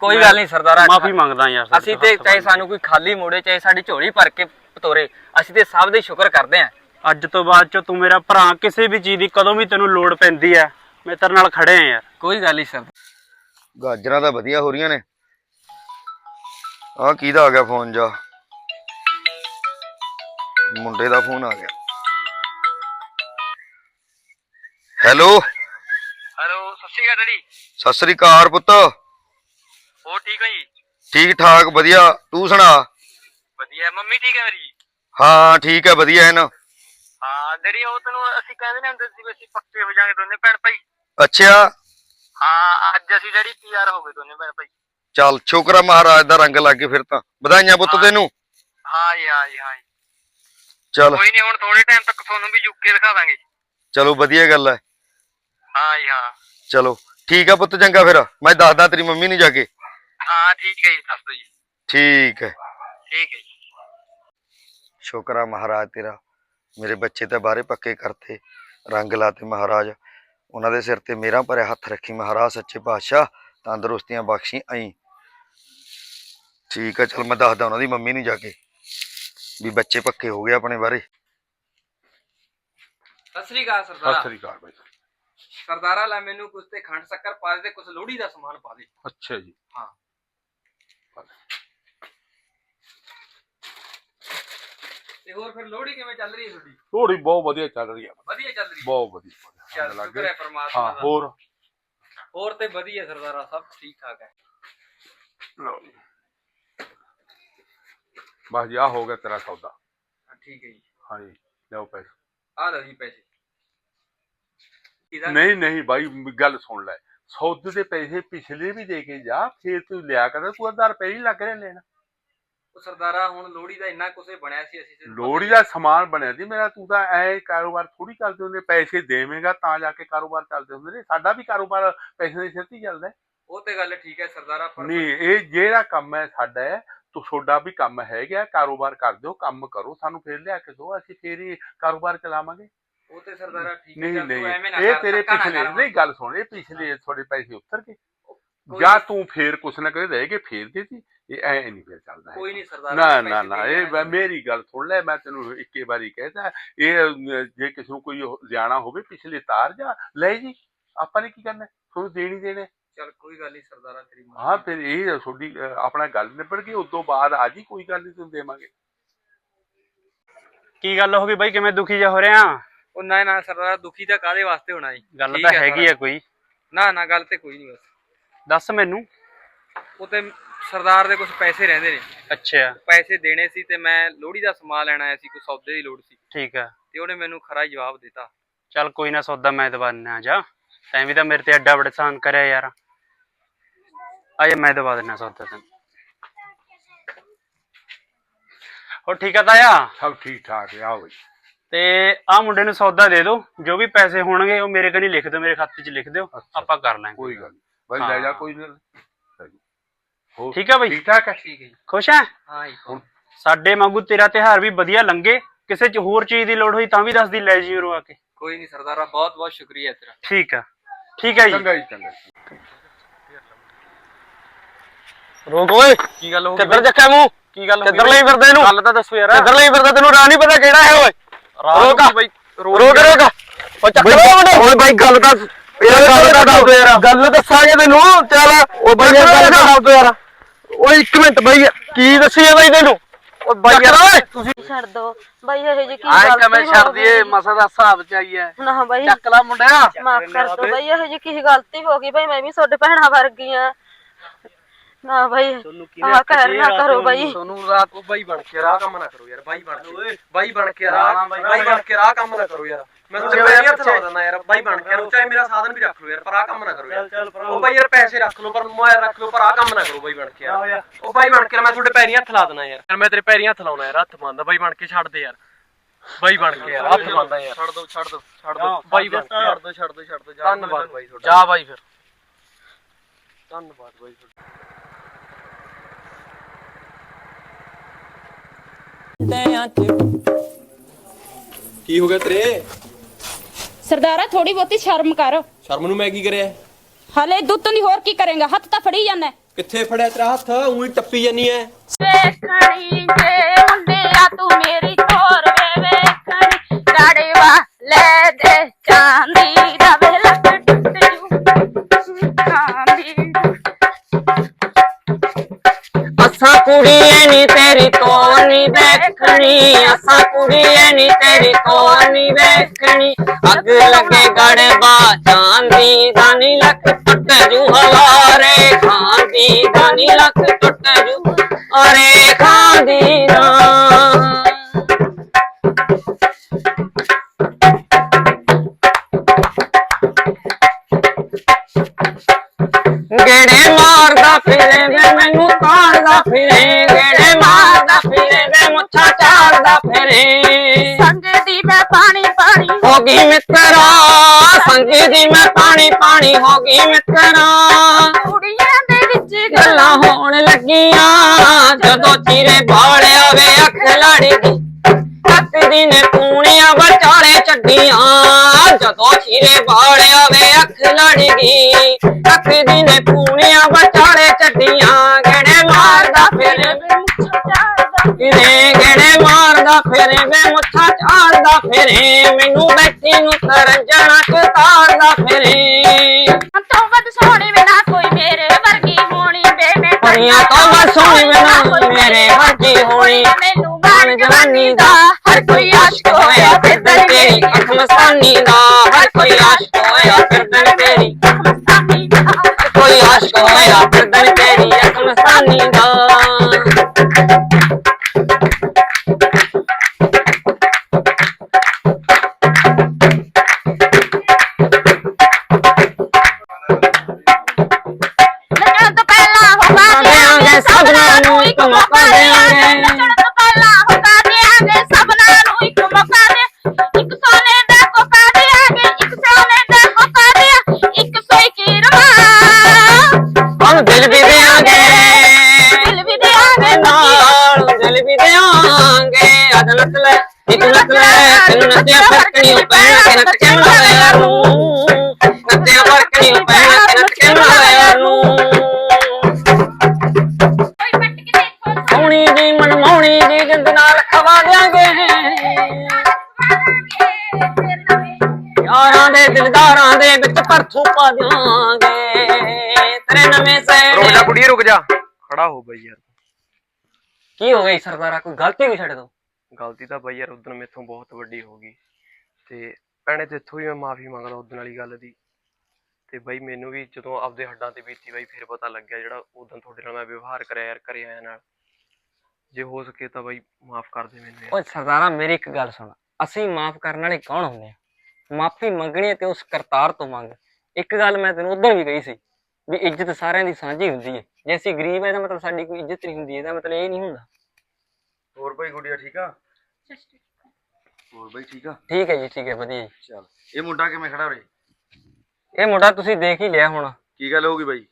S1: ਕੋਈ ਗੱਲ ਨਹੀਂ ਸਰਦਾਰਾ
S4: ਮਾਫੀ ਮੰਗਦਾ ਯਾਰ
S1: ਅਸੀਂ ਤੇ ਚਾਹੇ ਸਾਨੂੰ ਕੋਈ ਖਾਲੀ ਮੋੜੇ ਚਾਹੇ ਸਾਡੀ ਝੋਲੀ ਭਰ ਕੇ ਪਤੋਰੇ ਅਸੀਂ ਤੇ ਸਭ ਦੇ ਸ਼ੁਕਰ ਕਰਦੇ ਆਂ
S4: ਅੱਜ ਤੋਂ ਬਾਅਦ ਚ ਤੂੰ ਮੇਰਾ ਭਰਾ ਕਿਸੇ ਵੀ ਚੀਜ਼ ਦੀ ਕਦੋਂ ਵੀ ਤੈਨੂੰ ਲੋੜ ਪੈਂਦੀ ਹੈ ਮੈਂ ਤੇਰੇ ਨਾਲ ਖੜੇ ਆ ਯਾਰ।
S1: ਕੋਈ ਗੱਲ ਨਹੀਂ ਸਰ
S2: ਗਾਜਰਾਂ ਤਾਂ ਵਧੀਆ ਹੋ ਰਹੀਆਂ ਨੇ। ਆਹ ਕਿਹਦਾ ਆ ਗਿਆ ਫੋਨ ਜਾ? ਮੁੰਡੇ ਦਾ ਫੋਨ ਆ ਗਿਆ। ਹੈਲੋ
S1: ਹੈਲੋ ਸਤਿ ਸ਼੍ਰੀ ਅਕਾਲ ਡੈਡੀ।
S2: ਸਤਿ ਸ੍ਰੀ ਅਕਾਲ ਪੁੱਤ।
S1: ਹੋਰ ਠੀਕ ਹੋ ਜੀ?
S2: ਠੀਕ ਠਾਕ ਵਧੀਆ। ਤੂੰ ਸੁਣਾ?
S1: ਵਧੀਆ ਮੰਮੀ ਠੀਕ ਹੈ ਮੇਰੀ?
S2: ਹਾਂ ਠੀਕ ਹੈ ਵਧੀਆ ਹੈ ਨਾ
S1: ਹਾਂ ਡੈਡੀ ਉਹ ਤੈਨੂੰ ਅਸੀਂ ਕਹਿੰਦੇ ਨੇ ਹੁੰਦੇ ਸੀ ਵੀ ਅਸੀਂ ਪੱਕੇ ਹੋ ਜਾਾਂਗੇ ਦੋਨੇ ਭੈਣ ਭਾਈ?
S2: ਅੱਛਾ।
S1: ਹਾਂ ਅੱਜ ਅਸੀਂ ਡੈਡੀ ਪੀਆਰ ਹੋ ਗਏ ਦੋਨੇ ਭੈਣ ਭਾਈ।
S2: ਚੱਲ ਸ਼ੁਕਰ ਆ ਮਹਾਰਾਜ ਦਾ ਰੰਗ ਲੱਗ ਗਿਆ ਫਿਰ ਤਾਂ। ਵਧਾਈਆਂ ਪੁੱਤ ਤੈਨੂੰ।
S1: ਹਾਂ ਜੀ ਹਾਂ ਜੀ ਹਾਂ ਜੀ।
S2: ਚੱਲ।
S1: ਕੋਈ ਨਹੀਂ ਹੁਣ ਥੋੜੇ ਟਾਈਮ ਤੱਕ ਤੁਹਾਨੂੰ ਵੀ ਯੂਕੇ ਦਿਖਾ ਦਾਂਗੇ।
S2: ਚਲੋ ਵਧੀਆ ਗੱਲ ਹੈ।
S1: ਹਾਂ ਜੀ ਹਾਂ।
S2: ਚਲੋ ਠੀਕ ਆ ਪੁੱਤ ਚੰਗਾ ਫਿਰ। ਮੈਂ ਦੱਸਦਾ ਤੇਰੀ ਮੰਮੀ ਨੂੰ ਜਾ ਕੇ।
S1: ਹਾਂ ਠੀਕ ਹੈ ਜੀ ਦੱਸ ਦਿਓ ਜੀ।
S2: ਠੀਕ ਹੈ।
S1: ਠੀਕ ਹੈ ਜੀ।
S2: ਸ਼ੁਕਰ ਆ ਮਹਾਰਾਜ ਤੇਰਾ। ਮੇਰੇ ਬੱਚੇ ਤਾਂ ਬਾਹਰੇ ਪੱਕੇ ਕਰਤੇ। ਰੰਗ ਲਾਤੇ ਮਹਾਰਾਜ। ਉਹਨਾਂ ਦੇ ਸਿਰ ਤੇ ਮੇਰਾ ਭਰਿਆ ਹੱਥ ਰੱਖੀ ਮਹਾਰਾਜ ਸੱਚੇ ਪਾਤਸ਼ਾਹ। ਤੰਦਰੁਸਤੀਆਂ ਬਖਸ਼ੀ ਆਈ ਠੀਕ ਆ ਚਲ ਮੈਂ ਦੱਸਦਾ ਉਹਨਾਂ ਦੀ ਮੰਮੀ ਨੂੰ ਜਾ ਕੇ ਵੀ ਬੱਚੇ ਪੱਕੇ ਹੋ ਗਏ ਆਪਣੇ ਬਾਰੇ।
S1: ਸਤਿ ਸ੍ਰੀ ਅਕਾਲ ਸਰਦਾਰਾ।
S6: ਸਤਿ ਸ੍ਰੀ ਅਕਾਲ ਬਾਈ
S1: ਸਰਦਾਰਾ ਲੈ ਮੈਨੂੰ ਕੁਝ ਤੇ ਖੰਡ ਸ਼ੱਕਰ ਪਾ ਦੇ ਤੇ ਕੁਝ ਲੋਹੜੀ ਦਾ ਸਮਾਨ ਪਾ ਦੇ।
S6: ਅੱਛਾ ਜੀ।
S1: ਤੇ ਹੋਰ ਫਿਰ ਲੋਹੜੀ ਕਿਵੇਂ ਚੱਲ ਰਹੀ ਹੈ ਤੁਹਾਡੀ?
S6: ਥੋੜੀ ਬਹੁਤ ਵਧੀਆ ਚੱਲ ਰਹੀ ਆ
S1: ਵਧੀਆ ਚੱਲ ਰਹੀ ਹੈ?
S6: ਬਹੁਤ ਵਧੀਆ
S1: ਚੱਲ
S6: ਲੱਗ
S1: ਸ਼ੁਕਰ ਹੈ ਪ੍ਰਮਾਤਮਾ
S6: ਹਾਂ
S1: ਦਾ।
S6: ਹੋਰ?
S1: ਹੋਰ ਤੇ ਵਧੀਆ ਸਰਦਾਰਾ ਸਭ ਠੀਕ ਠਾਕ ਹੈ।
S6: ਲਓ ਜੀ। ਬਸ ਜੀ ਆਹ ਹੋ ਗਿਆ ਤੇਰਾ ਸੌਦਾ।
S1: ਹਾਂ, ਠੀਕ ਹੈ ਜੀ।
S6: ਹਾਂ ਜੀ ਲਿਓ ਪੈਸੇ।
S1: ਆ ਲਓ ਜੀ ਪੈਸੇ।
S6: ਨਹੀਂ ਨਹੀਂ ਬਾਈ ਗੱਲ ਸੁਣ ਲੈ। ਸੌਦੇ ਦੇ ਪੈਸੇ ਪਿਛਲੇ ਵੀ ਦੇ ਕੇ ਜਾ ਫੇਰ ਤੂੰ ਲਿਆ ਕਰ ਤੂੰ 1000 ਰੁਪਏ ਹੀ ਲੱਗ ਰਹੇ ਲੈਣ
S1: ਉਹ ਸਰਦਾਰਾ ਹੁਣ ਲੋਹੜੀ ਦਾ ਇੰਨਾ ਕੁਛ ਬਣਿਆ ਸੀ ਅਸੀਂ ਸਿਰਫ-
S6: ਲੋੜੀ ਦਾ ਸਮਾਨ ਬਣਿਆ ਸੀ ਮੇਰਾ ਤੂੰ ਤਾਂ ਐ ਕਾਰੋਬਾਰ ਥੋੜੀ ਕਰਦੇ ਹੁੰਦੇ ਪੈਸੇ ਦੇਵੇਂਗਾ ਤਾਂ ਜਾ ਕੇ ਕਾਰੋਬਾਰ ਚੱਲਦੇ ਹੁੰਦੇ ਨੇ ਸਾਡਾ ਵੀ ਕਾਰੋਬਾਰ ਪੈਸੇ ਦੇ ਸਿਰ ਤੇ ਹੀ ਚੱਲਦਾ ਹੈ।
S1: ਉਹ ਤੇ ਗੱਲ ਠੀਕ ਹੈ ਸਰਦਾਰਾ ਪਰ
S6: ਨਹੀਂ ਇਹ ਜਿਹੜਾ ਕੰਮ ਹੈ ਸਾਡਾ ਹੈ ਤੂੰ ਤੁਹਾਡਾ ਵੀ ਕੰਮ ਹੈਗਾ ਕਾਰੋਬਾਰ ਕਰ ਦਿਓ ਕੰਮ ਕਰੋ ਸਾਨੂੰ ਫੇਰ ਲਿਆ ਕੇ ਦਿਓ ਅਸੀਂ ਫੇਰ ਹੀ ਕਾਰੋਬਾਰ ਚਲਾਵਾਂਗੇ
S1: ਉਹ ਤੇ ਸਰਦਾਰਾ ਠੀਕ ਹੈ
S6: ਨਹੀਂ ਨਹੀਂ
S1: ਐਵੇਂ ਨਾ
S6: ਇਹ ਤੇਰੇ ਪਿਛਲੇ। ਨਹੀਂ ਗੱਲ ਸੁਣ ਇਹ ਪਿਛਲੇ ਤੁਹਾਡੇ ਪੈਸੇ ਉੱਤਰ
S1: ਕੋਈ
S6: ਜਾਂ ਤੂੰ ਫੇਰ ਕੁਛ ਨਾ ਕਰੇ ਰਹਿ ਗਏ ਫੇਰ ਦੇ ਸੀ ਇਹ ਐ ਨਹੀਂ ਫੇਰ ਚੱਲਦਾ
S1: ਕੋਈ ਨਹੀਂ ਸਰਦਾਰਾ
S6: ਨਾ ਨਾ ਨਾ
S1: ਦੇ
S6: ਇਹ। ਮੇਰੀ ਗੱਲ ਸੁਣ ਲੈ ਮੈਂ ਤੈਨੂੰ ਇੱਕੇ ਵਾਰੀ ਕਹਿਤਾ ਇਹ ਜੇ ਕਿਸੇ ਨੂੰ ਕੋਈ ਲਿਆਣਾ ਹੋਵੇ ਪਿਛਲੇ ਤਾਰ ਜਾ ਲੈ ਜੀ ਆਪਾਂ ਨੇ ਕੀ ਕਰਨਾ? ਤੁਹਾਨੂੰ ਦੇਣੀ ਦੇਣੇ।
S1: ਚੱਲ ਕੋਈ ਗੱਲ ਨਹੀਂ ਸਰਦਾਰਾ ਤੇਰੀ।
S6: ਹਾਂ ਫਿਰ ਇਹ ਤੁਹਾਡੀ ਆਪਣਾ ਗੱਲ ਨਿਬੜ ਗਈ ਉਸ ਤੋਂ ਬਾਅਦ ਆ ਜੀ ਕੋਈ ਗੱਲ ਨਹੀਂ ਤੁਹਾਨੂੰ ਦੇਵਾਂਗੇ।
S4: ਕੀ ਗੱਲ ਹੋ ਗਈ ਬਾਈ? ਕਿਵੇਂ ਦੁਖੀ ਜਾ ਹੋ ਰਿਹਾ?
S7: ਉਹ ਨਾ ਨਾ ਸਰਦਾਰ ਦੁਖੀ ਤਾਂ ਕਾਦੇ ਵਾਸਤੇ ਹੋਣਾ ਜੀ?
S4: ਗੱਲ
S7: ਠੀਕ
S4: ਤਾਂ
S7: ਹੈ
S4: ਹੈਗੀ
S7: ਸਾਰਾ।
S4: ਆ ਕੋਈ।
S7: ਨਾ ਨਾ ਗੱਲ ਤੇ ਕੋਈ ਨਹੀਂ ਬਸ।
S4: ਦੱਸ ਮੈਨੂੰ।
S7: ਉਹ ਤੇ ਸਰਦਾਰ ਦੇ ਕੁਝ ਪੈਸੇ ਰਹਿੰਦੇ ਨੇ।
S4: ਅੱਛਾ।
S7: ਪੈਸੇ ਦੇਣੇ ਸੀ ਤੇ ਮੈਂ ਲੋਹੜੀ ਦਾ ਸਮਾਨ ਲੈਣ ਆਇਆ ਸੀ ਕੋਈ ਸੌਦੇ ਦੀ ਲੋੜ ਸੀ।
S4: ਠੀਕ ਆ।
S7: ਤੇ ਉਹਨੇ ਮੈਨੂੰ ਖਰਾ ਹੀ ਜਵਾਬ ਦਿੱਤਾ।
S4: ਚੱਲ ਕੋਈ ਨਾ ਸੌਦਾ ਮੈਂ ਦਵਾ ਦਿੰਨਾ ਜਾ। ਤੈਂ ਵੀ ਤਾਂ ਮੇਰੇ ਤੇ ਐਡਾ ਬੜਾ ਸਾਨ ਕਰਿਆ ਯਾਰ। ਆਜਾ ਮੈਂ ਦਵਾ ਦਿੰਨਾ ਸੌਦਾ ਤੈਨੂੰ। ਹੋ ਠੀਕ ਆ ਤਾਇਆ?
S6: ਸਭ ਠੀਕ ਠਾਕ ਹੈ ਆਓ ਬਈ।
S4: ਤੇ ਆ ਮੁੰਡੇ ਨੂੰ ਸੌਦਾ ਦੇ ਦਿਓ ਜੋ ਵੀ ਪੈਸੇ ਹੋਣਗੇ ਉਹ ਮੇਰੇ ਕਨੀ ਲਿਖ ਦਿਓ ਮੇਰੇ ਖਾਤੇ 'ਚ ਲਿਖ ਦਿਓ ਆਪਾਂ ਕਰ ਲਾਂਗੇ।
S6: ਕੋਈ ਗੱਲ। ਬਈ ਲੈ ਜਾ
S4: ਹਾਂ।
S6: ਕੋਈ ਨਾ ਹੋਰ
S4: ਠੀਕ ਆ ਬਈ?
S6: ਠੀਕ ਠਾਕ ਹੈ?
S7: ਠੀਕ ਹੈ ਜੀ।
S4: ਖੁਸ਼ ਹੈ?
S7: ਹਾਂ ਜੀ
S6: ਹੁਣ
S4: ਸਾਡੇ ਵਾਂਗੂ ਤੇਰਾ ਤਿਉਹਾਰ ਵੀ ਵਧੀਆ ਲੰਘੇ ਕਿਸੇ 'ਚ ਹੋਰ ਚੀਜ਼ ਦੀ ਲੋੜ ਹੋਈ ਤਾਂ ਵੀ ਦੱਸ ਦੀ ਲੈ ਜੀ ਉਰੋਂ ਆ ਕੇ।
S7: ਕੋਈ ਨਹੀਂ ਸਰਦਾਰਾ ਬਹੁਤ ਬਹੁਤ ਸ਼ੁਕਰੀਆ ਤੇਰਾ।
S4: ਠੀਕ ਆ। ਠੀਕ ਹੈ ਜੀ।
S6: ਚੰਗਾ ਜੀ ਚੰਗਾ।
S1: ਰੋਕ ਓਏ।
S7: ਕੀ ਗੱਲ ਹੋ
S1: ਕਿੱਧਰ ਚੱਕਿਆ ਮੂੰਹ?
S7: ਕੀ ਗੱਲ
S1: ਕਿੱਧਰ ਲਈ ਫਿਰਦਾ ਇਹਨੂੰ?
S7: ਗੱਲ ਤਾਂ ਦੱਸੋ ਯਾਰ।
S1: ਕਿੱਧਰ ਲਈ ਫਿਰਦਾ ਤੈਨੂੰ? ਰਾਹ ਨਹੀਂ ਪਤਾ ਕਿਹੜਾ ਹੈ ਓਏ? ਰੋਕ।
S7: ਬਈ
S1: ਰੋਕ ਰੋਕ ਓ ਚੱਕ ਲੋ ਮੁੰਡੇ। ਓਏ ਬਾਈ ਗੱਲ ਤਾਂ ਯਾਰ ਗੱਲ ਤਾਂ ਦੱਸ ਦੋ ਯਾਰ ਗੱਲ ਦੱਸਾਂਗੇ ਤੈਨੂੰ ਚੱਲ। ਓ ਬਾਈ ਯਾਰ ਗੱਲ ਤਾਂ ਦੱਸ ਦੋ ਯਾਰ। ਓਏ ਇੱਕ ਮਿੰਟ ਬਾਈ ਕੀ ਦੱਸੀਏ ਬਾਈ ਤੈਨੂੰ? ਓ ਬਾਈ ਯਾਰ ਤੁਸੀਂ
S3: ਛੱਡ ਦੋ। ਬਾਈ ਇਹ ਜੀ ਕੀ
S5: ਛੱਡ ਦਈਏ? ਮਸਾ ਦਾ ਹਿਸਾਬ ਚਾਹੀਏ
S3: ਨਾ ਬਾਈ।
S5: ਚੱਕ ਲਾ ਮੁੰਡਿਆ।
S3: ਮਾਫ ਕਰ ਦੋ ਬਾਈ ਇਹ ਜੀ ਕੀ ਗਲਤੀ ਹੋ ਗਈ? ਬਾਈ ਮੈਂ ਵੀ ਤੁਹਾਡੇ ਭੈਣਾਂ ਵਰਗੀ ਆ ਨਾ ਬਾਈ ਆਹ ਕਹਿਰ ਨਾ ਕਰੋ ਬਾਈ
S5: ਤੁਹਾਨੂੰ ਰਾਤ
S7: ਉਹ ਬਾਈ ਬਣ ਕੇ ਰਾਹ ਕੰਮ ਨਾ ਕਰੋ ਯਾਰ ਬਾਈ ਬਣ ਕੇ ਬਾਈ ਬਣ ਕੇ ਰਾਹ ਬਾਈ ਬਣ ਕੇ ਰਾਹ ਕੰਮ ਨਾ ਕਰੋ ਯਾਰ ਮੈਂ ਤੁਹਾਡੇ ਪੈਰੀ ਹੱਥ ਲਾ ਦਿੰਦਾ ਯਾਰ ਬਾਈ ਬਣ ਕੇ ਰੋ ਚਾਹੇ ਮੇਰਾ ਸਾਧਨ ਵੀ ਰੱਖ ਲਓ ਯਾਰ ਪਰ ਆਹ ਕੰਮ ਨਾ ਕਰੋ ਯਾਰ ਉਹ ਬਾਈ ਯਾਰ ਪੈਸੇ ਰੱਖ ਲਓ ਪਰ ਮੋਬਾਈਲ ਰੱਖ ਲਓ ਪਰ ਆਹ ਕੰਮ ਨਾ ਕਰੋ ਬਾਈ ਬਣ ਕੇ ਯਾਰ ਉਹ ਬਾਈ ਬਣ ਕੇ ਮੈਂ ਤੁਹਾਡੇ ਪੈਰੀ ਹੱਥ ਲਾ ਦੇਣਾ ਯਾਰ ਮੈਂ ਤੇਰੇ ਪੈਰੀ ਹੱਥ ਲਾਉਣਾ ਯਾਰ ਹੱਥ ਬੰਦਾ ਬਾਈ ਬਣ ਕੇ ਛੱਡ ਦੇ ਯਾਰ ਬਾਈ ਬਣ ਕੇ ਯਾਰ ਹੱਥ ਬੰਦਾ ਯਾਰ ਛੱਡ ਦੋ ਛੱਡ ਦੋ ਛੱਡ ਦੋ ਬਾਈ ਬਸ ਛੱਡ ਦੋ ਛੱਡ ਦੋ ਛੱਡ ਦੋ ਧੰਨਵਾਦ ਬਾਈ ਤੁਹਾਡਾ ਜਾ ਬਾਈ ਫਿਰ ਧੰਨਵਾਦ ਬਾਈ ਤੁਹਾਡਾ
S8: ਕੀ ਹੋ ਗਿਆ ਤੇਰੇ?
S3: ਸਰਦਾਰਾ ਥੋੜੀ ਬਹੁਤੀ ਸ਼ਰਮ ਕਰ।
S8: ਸ਼ਰਮ ਨੂੰ ਮੈਂ ਕੀ ਕਰਿਆ?
S3: ਹਲੇ ਦੁੱਤ ਨਹੀਂ ਹੋਰ ਕੀ ਕਰੇਗਾ? ਹੱਥ ਤਾਂ ਫੜੀ ਜਾਂਦਾ।
S8: ਕਿੱਥੇ ਫੜਿਆ ਤੇਰਾ ਹੱਥ? ਉਹੀ ਟੱਪੀ ਜਾਨੀ ਐ।
S3: ਵੇਖਣੀ ਜੇ ਮੁੰਡਿਆ ਤੂੰ ਮੇਰੀ ਤੋਰ ਵੇ ਵੇਖਣੀ। ਗਾੜੇਵਾ ਲੈ ਦੇ ਚਾਂਦੀ ਦਾ ਵੇ ਲੱਕ ਟੁੱਟ ਜੂ। ਚਾਂਦੀ।
S1: ਅਸਾਂ ਕੁੜੀਏ ਨੀ ਤੇਰੀ ਤੋਰ ਨੀ ਦੇਖਣੀ ਅਸਾਂ ਕੁੜੀਏ ਨੀ ਤੇਰੀ ਤੋਰ ਨੀ ਦੇਖਣੀ ਅੱਗ ਲੱਗੇ ਗੜਬਾ ਚਾਂਦੀ ਦਾ ਨੀ ਲੱਕ ਟੁੱਟ ਜੂ ਹਵਾਰੇ ਖਾਂਦੀ ਦਾ ਨੀ ਲੱਕ ਟੁੱਟ ਜੂ ਅਰੇ ਖਾਂਦੀ ਦਾ ਗਈ ਮਿੱਤਰਾ ਸੰਗੀ ਦੀ ਮੈਂ ਪਾਣੀ ਪਾਣੀ ਹੋ ਗਈ ਮਿੱਤਰਾ।
S3: ਕੁੜੀਆਂ ਦੇ ਵਿੱਚ
S1: ਗੱਲਾਂ ਹੋਣ ਲੱਗੀਆਂ ਜਦੋਂ ਚੀਰੇ ਬਾਲਿਆ ਵੇ ਅੱਖ ਲੜੀ ਦੀ। ਅੱਕਦੀ ਨੇ ਪੂਣੀਆਂ ਵਿਚਾਲੇ ਛੱਡੀਆਂ ਜਦੋਂ ਚੀਰੇ ਬਾਲਿਆ ਵੇ ਅੱਖ ਲੜੀ ਗਈ ਅੱਕਦੀ ਨੇ ਪੂਣੀਆਂ ਵਿਚਾਲੇ ਛੱਡੀਆਂ ਗੜੇ ਮਾਰਦਾ ਫਿਰੇ। ਫਿਰੇ ਗੜੇ ਮਾਰਦਾ ਫਿਰੇ ਵੇ ਮੁੱਛਾਂ ਝਾੜਦਾ ਫਿਰੇ ਮੈਨੂੰ ਬੈਠੀ ਨੂੰ ਤਰੰਜਣਾ ਤਾਰਦਾ ਫਿਰੇ
S3: ਤੋਂ ਵੱਧ ਸੋਹਣੀ ਵੇ ਨਾ ਕੋਈ ਮੇਰੇ ਵਰਗੀ ਹੋਣੀ ਵੇ ਮੈਂ
S1: ਪਰੀਆਂ ਤੋਂ ਵੱਧ ਸੋਹਣੀ ਵੇ ਨਾ ਕੋਈ ਮੇਰੇ ਵਰਗੀ ਹੋਣੀ।
S3: ਮੈਨੂੰ ਗਾਣ ਜਵਾਨੀ ਦਾ ਹਰ ਕੋਈ ਆਸ਼ਕ ਹੋਇਆ ਫਿਰਦਾ
S1: ਤੇਰੀ ਅੱਖ ਮਸਤਾਨੀ ਦਾ। ਹਰ ਕੋਈ ਆਸ਼ਕ ਹੋਇਆ ਫਿਰਦਣ ਤੇਰੀ
S3: ਮਸਤਾਨੀ ਦਾ।
S1: ਕੋਈ ਆਸ਼ਕ ਹੋਇਆ ਫਿਰਦਣ ਤੇਰੀ ਅੱਖ ਮਸਤਾਨੀ ਦਾ। ਪੈਣਾ ਯਾਰ ਨੂੰ ਪੈਣਾ ਨੂੰ ਸੋਹਣੀ ਮਨਮੋਹਣੀ ਜਿੰਦ ਨਾਲ ਖਵਾ ਦਿਆਂਗੇ। ਦੇ ਦਿਲਦਾਰਾਂ ਦੇ ਵਿੱਚ ਪਰਥੂ ਪਾ ਦਿਆਂਗੇ। ਤੇਰੇ ਨਵੇਂ
S7: ਰੁਕ ਜਾ
S1: ਸੇ
S7: ਕੁੜੀਏ ਰੁਕ ਜਾ। ਖੜਾ ਹੋ ਬਈ ਯਾਰ।
S1: ਕੀ ਹੋ ਗਈ ਸਰਦਾਰਾ? ਕੋਈ ਗਲਤੀ ਵੀ ਛੱਡ ਦੋ
S7: ਗਲਤੀ ਤਾਂ ਬਈ ਯਾਰ ਉਦੋਂ ਮੇਥੋਂ ਬਹੁਤ ਵੱਡੀ ਹੋ ਗਈ। ਤੇ ਭੈਣੇ ਤੇਥੋਂ ਵੀ ਮੈਂ ਮਾਫੀ ਮੰਗਦਾ ਉਦੋਂ ਵਾਲੀ ਗੱਲ ਦੀ। ਤੇ ਬਾਈ ਮੈਨੂੰ ਵੀ ਜਦੋਂ ਆਪਦੇ ਹੱਡਾਂ ਤੇ ਬੀਤੀ ਬਾਈ ਫਿਰ ਪਤਾ ਲੱਗਿਆ ਜਿਹੜਾ ਉਦੋਂ ਤੁਹਾਡੇ ਨਾਲ ਮੈਂ ਵਿਵਹਾਰ ਕਰਿਆ ਯਾਰ ਘਰੇ ਆਇਆ ਨਾਲ। ਜੇ ਹੋ ਸਕੇ ਤਾਂ ਬਾਈ ਮਾਫ ਕਰ ਦੇ ਮੈਨੂੰ।
S1: ਓਏ ਸਰਦਾਰਾ ਮੇਰੀ ਇੱਕ ਗੱਲ ਸੁਣ। ਅਸੀਂ ਮਾਫ ਕਰਨ ਵਾਲੇ ਕੌਣ ਹੁੰਦੇ ਆ? ਮਾਫੀ ਮੰਗਣੀ ਹੈ ਤੇ ਉਸ ਕਰਤਾਰ ਤੋਂ ਮੰਗ। ਇੱਕ ਗੱਲ ਮੈਂ ਤੈਨੂੰ ਉਦੋਂ ਵੀ ਕਹੀ ਸੀ ਵੀ ਇੱਜ਼ਤ ਸਾਰਿਆਂ ਦੀ ਸਾਂਝੀ ਹੁੰਦੀ ਹੈ। ਜੇ ਅਸੀਂ ਗਰੀਬ ਹੈ ਤਾਂ ਮਤਲਬ ਸਾਡੀ ਕੋਈ ਇੱਜ਼ਤ ਨਹੀਂ ਹੁੰਦੀ ਇਹਦਾ ਮਤਲਬ ਇਹ ਨਹੀਂ ਹੁੰਦਾ।
S2: ਹੋਰ ਭਾਈ ਗੁੜੀਆ ਠੀਕ ਆ? ਹੋਰ ਭਾਈ ਠੀਕ ਆ?
S1: ਠੀਕ ਹੈ ਜੀ ਠੀਕ ਹੈ ਵਧੀਆ ਜੀ।
S2: ਚੱਲ ਇਹ ਮੁੰਡਾ ਕਿਵੇਂ ਖੜਾ ਉਰੇ?
S1: ਇਹ ਮੁੰਡਾ ਤੁਸੀਂ ਦੇਖ ਹੀ ਲਿਆ ਹੁਣ।
S2: ਕੀ ਗੱਲ ਹੋ ਗਈ ਬਾਈ?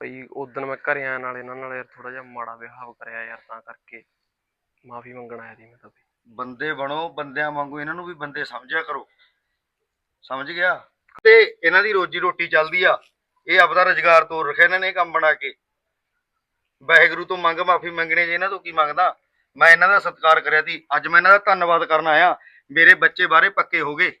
S7: ਬਈ ਉਦੋਂ ਮੈਂ ਘਰੇ ਆਇਆ ਨਾਲ ਇਹਨਾਂ ਨਾਲ ਯਾਰ ਥੋੜਾ ਜਿਹਾ ਮਾੜਾ ਵਿਹਾਰ ਕਰਿਆ ਯਾਰ ਤਾਂ ਕਰਕੇ। ਮਾਫੀ ਮੰਗਣ ਆਇਆ ਸੀ ਮੈਂ ਤਾਂ ਬਈ
S2: ਬੰਦੇ ਬਣੋ ਬੰਦਿਆਂ ਵਾਂਗੂ ਇਹਨਾਂ ਨੂੰ ਵੀ ਬੰਦੇ ਸਮਝਿਆ ਕਰੋ। ਸਮਝ ਗਿਆ? ਤੇ ਇਹਨਾਂ ਦੀ ਰੋਜੀ ਰੋਟੀ ਚੱਲਦੀ ਆ। ਇਹ ਆਪਦਾ ਰੁਜ਼ਗਾਰ ਤੋਰ ਰੱਖਿਆ ਇਹਨਾਂ ਨੇ ਇਹ ਕੰਮ ਬਣਾ ਕੇ। ਵਾਹਿਗੁਰੂ ਤੋਂ ਮੰਗ ਮਾਫੀ ਮੰਗਣੀ ਜੇ ਇਹਨਾਂ ਤੋਂ ਕੀ ਮੰਗਦਾ? ਮੈਂ ਇਹਨਾਂ ਦਾ ਸਤਿਕਾਰ ਕਰਿਆ ਸੀ। ਅੱਜ ਮੈਂ ਇਹਨਾਂ ਦਾ ਧੰਨਵਾਦ ਕਰਨ ਆਇਆ। ਮੇਰੇ ਬੱਚੇ ਬਾਰੇ ਪੱਕੇ ਹੋ ਗਏ।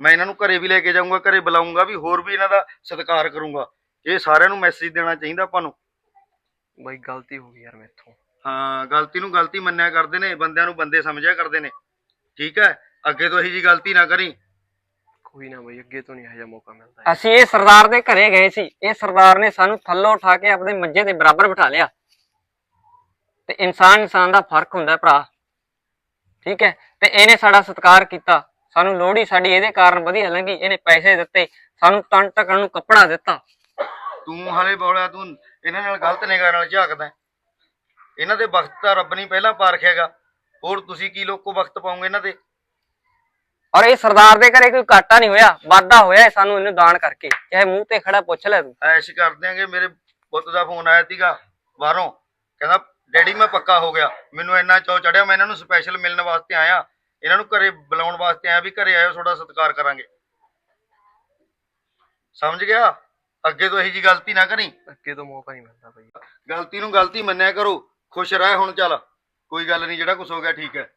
S2: ਮੈਂ ਇਹਨਾਂ ਨੂੰ ਘਰੇ ਵੀ ਲੈ ਕੇ ਜਾਊਂਗਾ ਘਰੇ ਬੁਲਾਊਂਗਾ ਵੀ ਹੋਰ ਵੀ ਇਹਨਾਂ ਦਾ ਸਤਿਕਾਰ ਕਰੂੰਗਾ। ਇਹ ਸਾਰਿਆਂ ਨੂੰ ਮੈਸੇਜ ਦੇਣਾ ਚਾਹੀਦਾ ਆਪਾਂ ਨੂੰ।
S7: ਬਾਈ ਗਲਤੀ ਹੋ ਗਈ ਯਾਰ ਮੇਥੋਂ।
S2: ਹਾਂ ਗਲਤੀ ਨੂੰ ਗਲਤੀ ਮੰਨਿਆ ਕਰਦੇ ਨੇ ਬੰਦਿਆਂ ਨੂੰ ਬੰਦੇ ਸਮਝਿਆ ਕਰਦੇ ਨੇ। ਠੀਕ ਹੈ? ਅੱਗੇ ਤੋਂ ਇਹੀ ਜੀ ਗਲਤੀ ਨਾ ਕਰੀ।
S7: ਕੋਈ ਨਾ ਬਾਈ ਅੱਗੇ ਤੋਂ ਨਹੀਂ ਇਹੋ ਜਿਹਾ ਮੌਕਾ ਮਿਲਦਾ।
S1: ਅਸੀਂ ਇਹ ਸਰਦਾਰ ਦੇ ਘਰੇ ਗਏ ਸੀ। ਇਹ ਸਰਦਾਰ ਨੇ ਸਾਨੂੰ ਥੱਲੋਂ ਉਠਾ ਕੇ ਆਪਣੇ ਮੰਜੇ ਦੇ ਬਰਾਬਰ ਬਿਠਾ ਲਿਆ। ਤੇ ਇਨਸਾਨ ਇਨਸਾਨ ਦਾ ਫ਼ਰਕ ਹੁੰਦਾ ਹੈ ਭਰਾ। ਠੀਕ ਹੈ? ਤੇ ਇਹਨੇ ਸਾਡਾ ਸਤਿਕਾਰ ਕੀਤਾ। ਸਾਨੂੰ ਲੋਹੜੀ ਸਾਡੀ ਇਹਦੇ ਕਾਰਨ ਵਧੀਆ ਲੰਘੀ। ਇਹਨੇ ਪੈਸੇ ਦਿੱਤੇ। ਸਾਨੂੰ ਤਨ ਢਕਣ ਨੂੰ ਕੱਪੜਾ ਦਿੱਤਾ।
S2: ਤੂੰ ਹਲੇ ਬੋਲਿਆ ਤੂੰ ਇਹਨਾਂ ਨਾਲ ਗਲਤ ਨਿਗਾਹ ਨਾਲ ਝਾਕਦਾ ਹੈ। ਇਹਨਾਂ ਦੇ ਵਕਤ ਤਾਂ ਰੱਬ ਨਹੀਂ ਪਹਿਲਾਂ ਪਾਰਖਿਆਗਾ ਹੋਰ ਤੁਸੀਂ ਕੀ ਲੋਕੋ ਵਕਤ ਪਾਉਂਗੇ ਇਹਨਾਂ ਦੇ?
S1: ਔਰ ਇਹ ਸਰਦਾਰ ਦੇ ਘਰੇ ਕੋਈ ਘਾਟਾ ਨਹੀਂ ਹੋਇਆ। ਵਾਧਾ ਹੋਇਆ ਹੈ ਸਾਨੂੰ ਇਹਨੂੰ ਦਾਨ ਕਰਕੇ। ਚਾਹੇ ਮੂੰਹ ਤੇ ਖੜਾ ਪੁੱਛ ਲੈ ਤੂੰ।
S2: ਐਸ਼ ਕਰ ਦਿਆਂਗੇ ਮੇਰੇ ਪੁੱਤ ਦਾ ਫੋਨ ਆਇਆ ਸੀਗਾ ਬਾਹਰੋਂ। ਕਹਿੰਦਾ ਡੈਡੀ ਮੈਂ ਪੱਕਾ ਹੋ ਗਿਆ। ਮੈਨੂੰ ਇੰਨਾ ਚਾਅ ਚੜਿਆ ਮੈਂ ਇਹਨਾਂ ਨੂੰ ਸਪੈਸ਼ਲ ਮਿਲਣ ਵਾਸਤੇ ਆਇਆ। ਇਹਨਾਂ ਨੂੰ ਘਰੇ ਬੁਲਾਉਣ ਵਾਸਤੇ ਆਇਆ ਵੀ ਘਰੇ ਆਇਓ ਤੁਹਾਡਾ ਸਤਿਕਾਰ ਕਰਾਂਗੇ। ਸਮਝ ਗਿਆ? ਅੱਗੇ ਤੋਂ ਇਹੀ ਜੀ ਗਲਤੀ ਨਾ ਕਰੀ।
S7: ਅੱਗੇ ਤੋਂ ਮੌਕਾ ਨਹੀਂ ਮਿਲਦਾ ਬਾਈ
S2: ਗਲਤੀ ਨੂੰ ਗਲਤੀ ਮੰਨਿਆ ਕਰੋ। ਖੁਸ਼ ਰਹਿ ਹੁਣ ਚੱਲ। ਕੋਈ ਗੱਲ ਨਹੀਂ ਜਿਹੜਾ ਕੁਝ ਹੋ ਗਿਆ ਠੀਕ ਹੈ।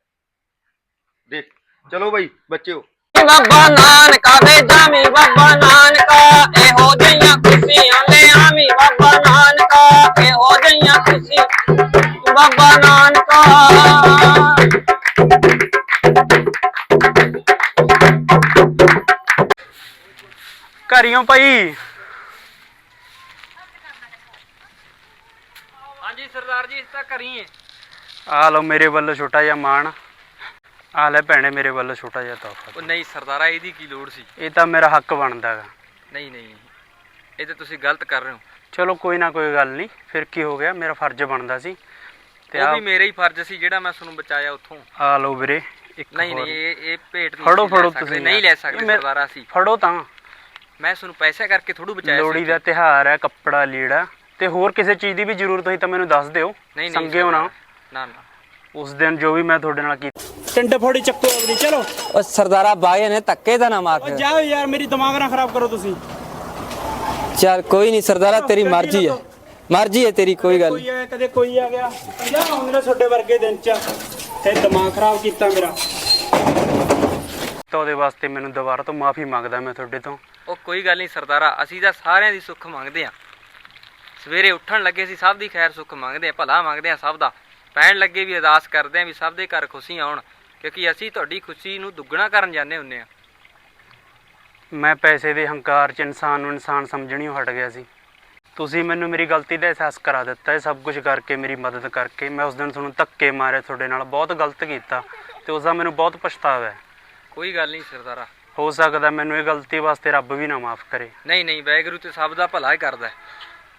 S2: ਦੇਖ ਚਲੋ ਬਈ ਬੱਚਿਓ।
S1: ਬਾਬਾ ਨਾਨਕਾ ਦੇ ਜਾਮੀ ਬਾਬਾ ਨਾਨਕਾ ਇਹੋ ਜਿਹੀਆਂ ਖੁਸ਼ੀਆਂ ਲੈ ਆਵੀਂ। ਬਾਬਾ ਨਾਨਕਾ ਇਹੋ ਜਿਹੀਆਂ ਖੁਸ਼ੀਆਂ ਬਾਬਾ ਨਾਨਕਾ
S4: ਘਰੀਓ ਭਾਈ।
S1: ਹਾਂਜੀ ਸਰਦਾਰ ਜੀ ਇਸ ਤਾਂ ਕਰੀਏ
S4: ਆ ਲਓ ਮੇਰੇ ਵੱਲੋਂ ਛੋਟਾ ਜਿਹਾ ਮਾਣ। ਆ ਲੈ ਭੈਣੇ ਮੇਰੇ ਵੱਲੋਂ ਛੋਟਾ ਜਿਹਾ ਤੋਹਫਾ।
S9: ਉਹ ਨਹੀਂ ਸਰਦਾਰਾ ਇਹਦੀ ਕੀ ਲੋੜ ਸੀ?
S4: ਇਹ ਤਾਂ ਮੇਰਾ ਹੱਕ ਬਣਦਾ ਗਾ
S9: ਨਹੀਂ ਨਹੀਂ ਇਹ ਤੇ ਤੁਸੀਂ ਗਲਤ ਕਰ ਰਹੇ ਹੋ।
S4: ਚਲੋ ਕੋਈ ਨਾ ਕੋਈ ਗੱਲ ਨਹੀਂ ਫਿਰ ਕੀ ਹੋ ਗਿਆ? ਮੇਰਾ ਫਰਜ਼ ਬਣਦਾ ਸੀ। ਤੇ
S9: ਉਹ
S4: ਆ
S9: ਵੀ ਮੇਰਾ ਹੀ ਫਰਜ਼ ਸੀ ਜਿਹੜਾ ਮੈਂ ਤੁਹਾਨੂੰ ਬਚਾਇਆ ਉੱਥੋਂ।
S4: ਆ ਲਓ ਵੀਰੇ ਇੱਕ
S9: ਨਹੀਂ। ਨਹੀਂ ਇਹ ਇਹ ਭੇਟ ਨਹੀਂ
S4: ਫੜੋ ਫੜੋ ਤੁਸੀਂ।
S9: ਨਹੀਂ ਲੈ। ਸਕਦੇ ਸਰਦਾਰਾ ਸੀ।
S4: ਫੜੋ ਤਾਂ।
S9: ਮੈਂ ਤੁਹਾਨੂੰ ਪੈਸੇ ਕਰਕੇ ਥੋੜੂ ਬਚਾਇਆ ਸੀ
S4: ਲੋਹੜੀ ਦਾ ਤਿਹਾਰ ਹੈ ਕੱਪੜਾ ਲੀੜਾ। ਤੇ ਹੋਰ ਕਿਸੇ ਚੀਜ਼ ਦੀ ਵੀ ਜ਼ਰੂਰਤ ਹੋਈ ਤਾਂ ਮੈਨੂੰ ਦੱਸ ਦਿਓ।
S9: ਨਹੀਂ ਨਹੀਂ
S4: ਸੰਗਿਓ ਨਾ।
S9: ਨਾ ਨਾ।
S4: ਉਸ ਦਿਨ ਜੋ ਵੀ ਮੈਂ ਤੁਹਾਡੇ ਨਾਲ ਕੀਤਾ। ਟਿੰਡ ਫੋੜੀ ਚੱਕੋ ਆਪਣੀ ਚਲੋ।
S1: ਉਹ ਸਰਦਾਰਾ ਬਾਈ ਨੇ ਧੱਕੇ ਦਾ ਨਾ ਮਾਰ।
S4: ਜਾਓ ਯਾਰ ਮੇਰੀ ਦਿਮਾਗ ਨਾ ਖਰਾਬ ਕਰੋ ਤੁਸੀਂ।
S1: ਚੱਲ ਕੋਈ ਨਹੀਂ ਸਰਦਾਰਾ ਤੇਰੀ ਮਰਜ਼ੀ ਹੈ। ਮਰਜ਼ੀ ਹੈ ਤੇਰੀ ਕੋਈ ਗੱਲ
S4: ਕੋਈ ਆ ਕਦੇ ਕੋਈ ਆ ਗਿਆ। ਜਾ ਆਉਂਦੇ ਨੇ ਤੁਹਾਡੇ ਵਰਗੇ ਦਿਨ ਚ ਤੇ ਦਿਮਾਗ ਖਰਾਬ ਕੀਤਾ ਮੇਰਾ। ਤਾਂ ਉਹਦੇ ਵਾਸਤੇ ਮੈਨੂੰ ਦੁਬਾਰਾ ਤੋਂ ਮਾਫੀ ਮੰਗਦਾ ਮੈਂ ਤੁਹਾਡੇ ਤੋਂ।
S9: ਉਹ ਕੋਈ ਗੱਲ ਨਹੀਂ ਸਰਦਾਰਾ ਅਸੀਂ ਤਾਂ ਸਾਰਿਆਂ ਦੀ ਸੁੱਖ ਮੰਗਦੇ ਆ ਸਵੇਰੇ ਉੱਠਣ ਲੱਗੇ ਸੀ ਸਭ ਦੀ ਖੈਰ ਸੁੱਖ ਮੰਗਦੇ ਆ ਭਲਾ ਮੰਗਦੇ ਆ ਸਭ ਦਾ। ਪੈਣ ਲੱਗੇ ਵੀ ਅਰਦਾਸ ਕਰਦੇ ਆ ਵੀ ਸਭ ਦੇ ਘਰ ਖੁਸ਼ੀਆਂ ਆਉਣ ਕਿਉਂਕਿ ਅਸੀਂ ਤੁਹਾਡੀ ਖੁਸ਼ੀ ਨੂੰ ਦੁੱਗਣਾ ਕਰਨ ਜਾਂਦੇ ਹੁੰਨੇ ਆ
S4: ਮੈਂ ਪੈਸੇ ਦੇ ਹੰਕਾਰ 'ਚ ਇਨਸਾਨ ਨੂੰ ਇਨਸਾਨ ਸਮਝਣੀਓ ਹਟ ਗਿਆ ਸੀ। ਤੁਸੀਂ ਮੈਨੂੰ ਮੇਰੀ ਗਲਤੀ ਦਾ ਅਹਿਸਾਸ ਕਰਾ ਦਿੱਤਾ ਇਹ ਸਭ ਕੁਝ ਕਰਕੇ ਮੇਰੀ ਮਦਦ ਕਰਕੇ। ਮੈਂ ਉਸ ਦਿਨ ਤੁਹਾਨੂੰ ਧੱਕੇ ਮਾਰੇ ਤੁਹਾਡੇ ਨਾਲ ਬਹੁਤ ਗਲਤ ਕੀਤਾ ਤੇ ਉਸ ਦਾ ਮੈਨੂੰ ਬਹੁਤ ਪਛਤਾਵਾ ਹੈ।
S9: ਕੋਈ ਗੱਲ ਨਹੀਂ ਸਰਦਾਰਾ।
S4: ਹੋ ਸਕਦਾ ਮੈਨੂੰ ਇਹ ਗਲਤੀ ਵਾਸਤੇ ਰੱਬ ਵੀ ਨਾ ਮਾਫ ਕਰੇ।
S9: ਨਹੀਂ ਨਹੀਂ ਵੈਗਰੂ ਤੇ ਸਭ ਦਾ ਭਲਾ ਹੀ ਕਰਦਾ ਹੈ।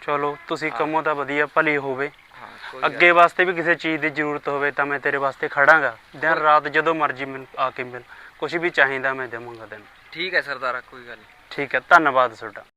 S4: ਚਲੋ ਤੁਸੀਂ ਕੰਮੋ ਤਾਂ ਵਧੀਆ ਭਲੀ ਹੋਵੇ।
S9: ਹਾਂ ਕੋਈ ਗੱਲ
S4: ਅੱਗੇ ਵਾਸਤੇ ਵੀ ਕਿਸੇ ਚੀਜ਼ ਦੀ ਜ਼ਰੂਰਤ ਹੋਵੇ ਤਾਂ ਮੈਂ ਤੇਰੇ ਵਾਸਤੇ ਖੜਾਂਗਾ। ਦਿਨ ਰਾਤ ਜਦੋਂ ਮਰਜ਼ੀ ਮੈਨੂੰ ਆ ਕੇ ਮਿਲ। ਕੁਝ ਵੀ ਚਾਹੀਦਾ ਮੈਂ ਦੇਵਾਂਗਾ ਤੈਨੂੰ।
S9: ਠੀਕ ਹੈ ਸਰਦਾਰਾ ਕੋਈ ਗੱਲ ਨਹੀਂ।
S4: ਠੀਕ ਹੈ ਧੰਨਵਾਦ ਤੁਹਾਡਾ।